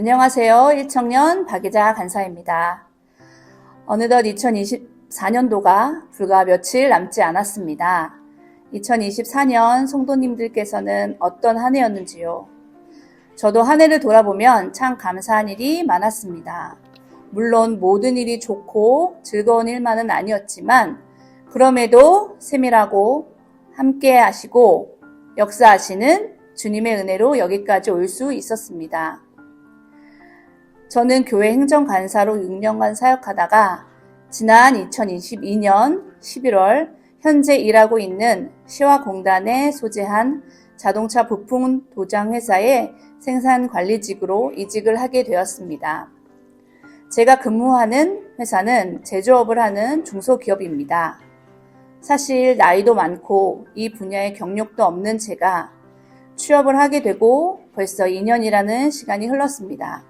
안녕하세요. 1청년 박예자 간사입니다. 어느덧 2024년도가 불과 며칠 남지 않았습니다. 2024년 성도님들께서는 어떤 한 해였는지요? 저도 한 해를 돌아보면 참 감사한 일이 많았습니다. 물론 모든 일이 좋고 즐거운 일만은 아니었지만 그럼에도 세밀하고 함께 하시고 역사하시는 주님의 은혜로 여기까지 올 수 있었습니다. 저는 교회 행정간사로 6년간 사역하다가 지난 2022년 11월 현재 일하고 있는 시화공단에 소재한 자동차 부품 도장 회사의 생산 관리직으로 이직을 하게 되었습니다. 제가 근무하는 회사는 제조업을 하는 중소기업입니다. 사실 나이도 많고 이 분야의 경력도 없는 제가 취업을 하게 되고 벌써 2년이라는 시간이 흘렀습니다.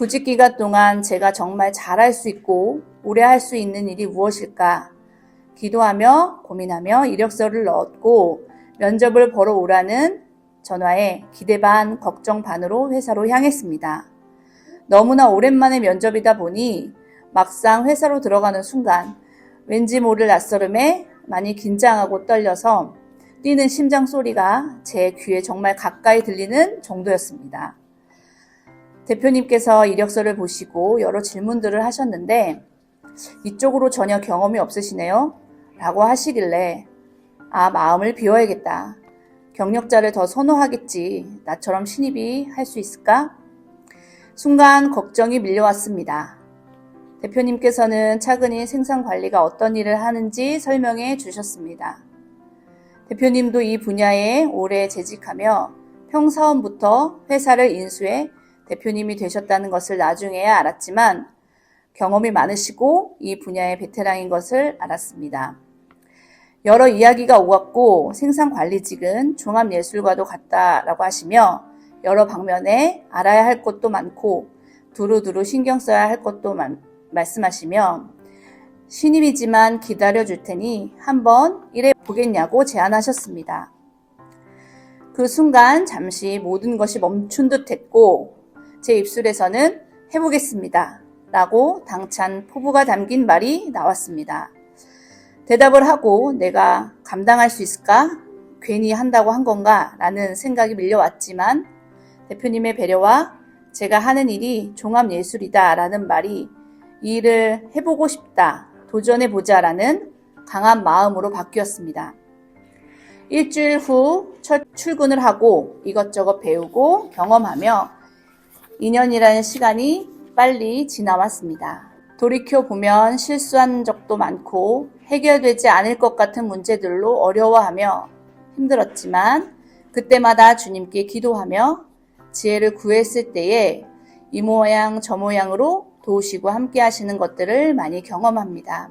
구직 기간 동안 제가 정말 잘할 수 있고 오래 할 수 있는 일이 무엇일까 기도하며 고민하며 이력서를 넣었고 면접을 보러 오라는 전화에 기대 반 걱정 반으로 회사로 향했습니다. 너무나 오랜만에 면접이다 보니 막상 회사로 들어가는 순간 왠지 모를 낯설음에 많이 긴장하고 떨려서 뛰는 심장 소리가 제 귀에 정말 가까이 들리는 정도였습니다. 대표님께서 이력서를 보시고 여러 질문들을 하셨는데 이쪽으로 전혀 경험이 없으시네요. 라고 하시길래 아, 마음을 비워야겠다. 경력자를 더 선호하겠지. 나처럼 신입이 할 수 있을까? 순간 걱정이 밀려왔습니다. 대표님께서는 차근히 생산 관리가 어떤 일을 하는지 설명해 주셨습니다. 대표님도 이 분야에 오래 재직하며 평사원부터 회사를 인수해 대표님이 되셨다는 것을 나중에야 알았지만 경험이 많으시고 이 분야의 베테랑인 것을 알았습니다. 여러 이야기가 오갔고 생산관리직은 종합예술과도 같다라고 하시며 여러 방면에 알아야 할 것도 많고 두루두루 신경 써야 할 것도 많, 말씀하시며 신입이지만 기다려 줄 테니 한번 일해 보겠냐고 제안하셨습니다. 그 순간 잠시 모든 것이 멈춘 듯 했고 제 입술에서는 해보겠습니다. 라고 당찬 포부가 담긴 말이 나왔습니다. 대답을 하고 내가 감당할 수 있을까? 괜히 한다고 한 건가? 라는 생각이 밀려왔지만 대표님의 배려와 제가 하는 일이 종합예술이다 라는 말이 이 일을 해보고 싶다, 도전해보자 라는 강한 마음으로 바뀌었습니다. 일주일 후 첫 출근을 하고 이것저것 배우고 경험하며 2년이라는 시간이 빨리 지나왔습니다. 돌이켜 보면 실수한 적도 많고 해결되지 않을 것 같은 문제들로 어려워하며 힘들었지만 그때마다 주님께 기도하며 지혜를 구했을 때에 이 모양 저 모양으로 도우시고 함께 하시는 것들을 많이 경험합니다.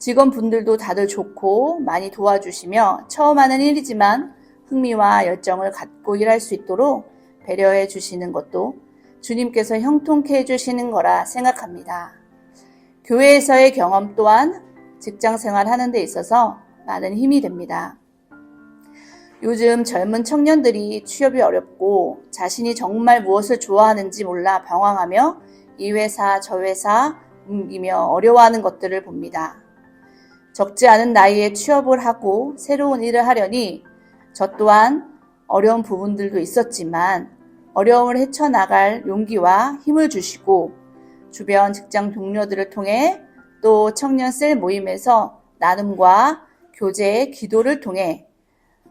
직원분들도 다들 좋고 많이 도와주시며 처음 하는 일이지만 흥미와 열정을 갖고 일할 수 있도록 배려해 주시는 것도 주님께서 형통케 해주시는 거라 생각합니다. 교회에서의 경험 또한 직장 생활 하는 데 있어서 많은 힘이 됩니다. 요즘 젊은 청년들이 취업이 어렵고 자신이 정말 무엇을 좋아하는지 몰라 방황하며 이 회사 저 회사 옮기며 어려워하는 것들을 봅니다. 적지 않은 나이에 취업을 하고 새로운 일을 하려니 저 또한 어려운 부분들도 있었지만 어려움을 헤쳐나갈 용기와 힘을 주시고 주변 직장 동료들을 통해 또 청년 셀 모임에서 나눔과 교제, 기도를 통해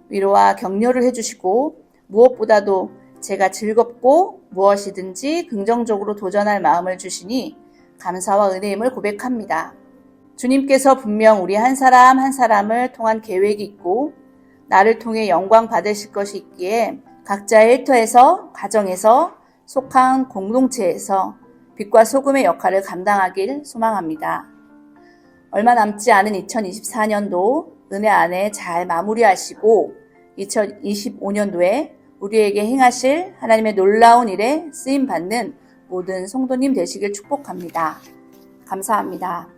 위로와 격려를 해주시고 무엇보다도 제가 즐겁고 무엇이든지 긍정적으로 도전할 마음을 주시니 감사와 은혜임을 고백합니다. 주님께서 분명 우리 한 사람 한 사람을 통한 계획이 있고 나를 통해 영광 받으실 것이 있기에 각자의 일터에서 가정에서 속한 공동체에서 빛과 소금의 역할을 감당하길 소망합니다. 얼마 남지 않은 2024년도 은혜 안에 잘 마무리하시고 2025년도에 우리에게 행하실 하나님의 놀라운 일에 쓰임 받는 모든 성도님 되시길 축복합니다. 감사합니다.